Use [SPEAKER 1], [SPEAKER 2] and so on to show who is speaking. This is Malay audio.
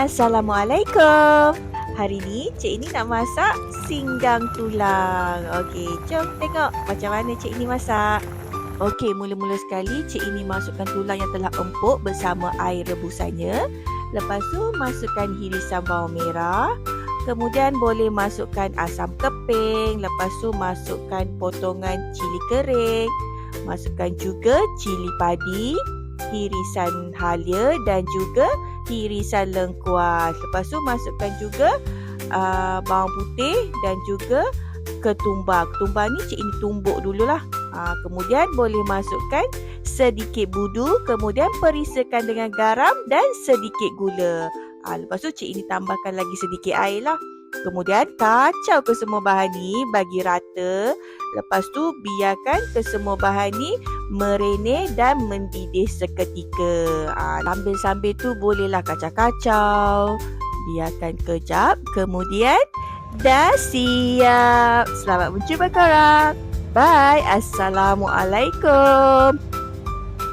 [SPEAKER 1] Assalamualaikum. Hari ni Cik Ini nak masak singgang tulang. Okey, jom tengok macam mana Cik Ini masak. Okey, mula-mula sekali Cik Ini masukkan tulang yang telah empuk bersama air rebusannya. Lepas tu masukkan hirisan bawang merah. Kemudian boleh masukkan asam keping. Lepas tu masukkan potongan cili kering. Masukkan juga cili padi, hirisan halia dan juga irisan lengkuas. Lepas tu masukkan juga uh, bawang putih dan juga ketumbar. Ketumbar ni cik ini tumbuk dululah. Uh, kemudian boleh masukkan sedikit budu, kemudian perisakan dengan garam dan sedikit gula. Uh, lepas tu cik ini tambahkan lagi sedikit air lah. Kemudian kacau ke semua bahan ni bagi rata. Lepas tu biarkan ke semua bahan ni merene dan mendidih seketika. Ha, sambil-sambil tu bolehlah kacau-kacau. Biarkan kejap. Kemudian dah siap. Selamat mencuba korang. Bye. Assalamualaikum.